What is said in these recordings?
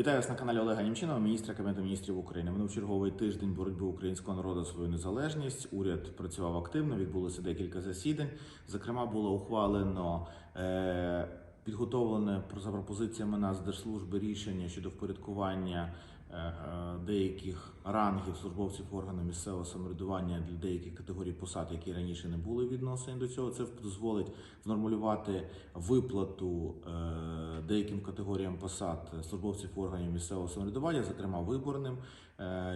Вітаю вас на каналі Олега Німчинова, міністра Кабінету міністрів України. Минув черговий тиждень боротьби українського народу за свою незалежність. Уряд працював активно, відбулося декілька засідань. Зокрема, було ухвалено е, підготовлене за пропозиціями нас держслужби рішення щодо впорядкування е, е, деяких рангів службовців органу місцевого самоврядування для деяких категорій посад, які раніше не були віднесені до цього. Це дозволить внормулювати виплату е, деяким категоріям посад службовців органів місцевого самоврядування, зокрема виборним,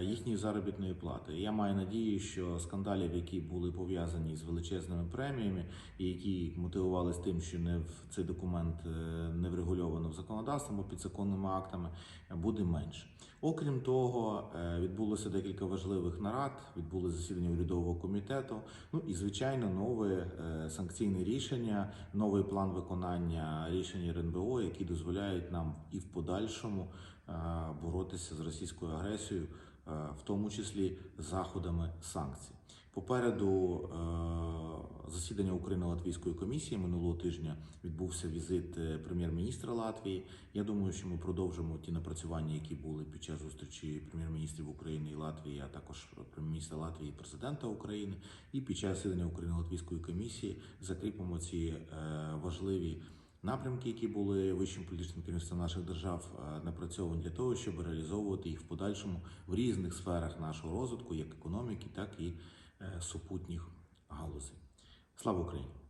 їхньої заробітної плати. Я маю надію, що скандалів, які були пов'язані з величезними преміями, і які мотивувалися тим, що не в цей документ е, не врегульовано законодавством або підзаконними актами, е, буде менше. Окрім того, е, відбулося декілька важливих нарад, відбулося засідання урядового комітету. Ну і звичайно, нове санкційне рішення, новий план виконання рішень РНБО, які дозволяють нам і в подальшому боротися з російською агресією, в тому числі заходами санкцій. Попереду е, засідання Україно-Латвійської комісії минулого тижня відбувся візит е, прем'єр-міністра Латвії. Я думаю, що ми продовжимо ті напрацювання, які були під час зустрічі прем'єр-міністрів України і Латвії, а також прем'єр-міністра Латвії і президента України. І під час засідання Україно-Латвійської комісії закріпимо ці е, важливі напрямки, які були вищим політичним керівництвом наших держав напрацьовані для того, щоб реалізовувати їх в подальшому в різних сферах нашого розвитку, як економіки, так і супутніх галузей. Слава Україні!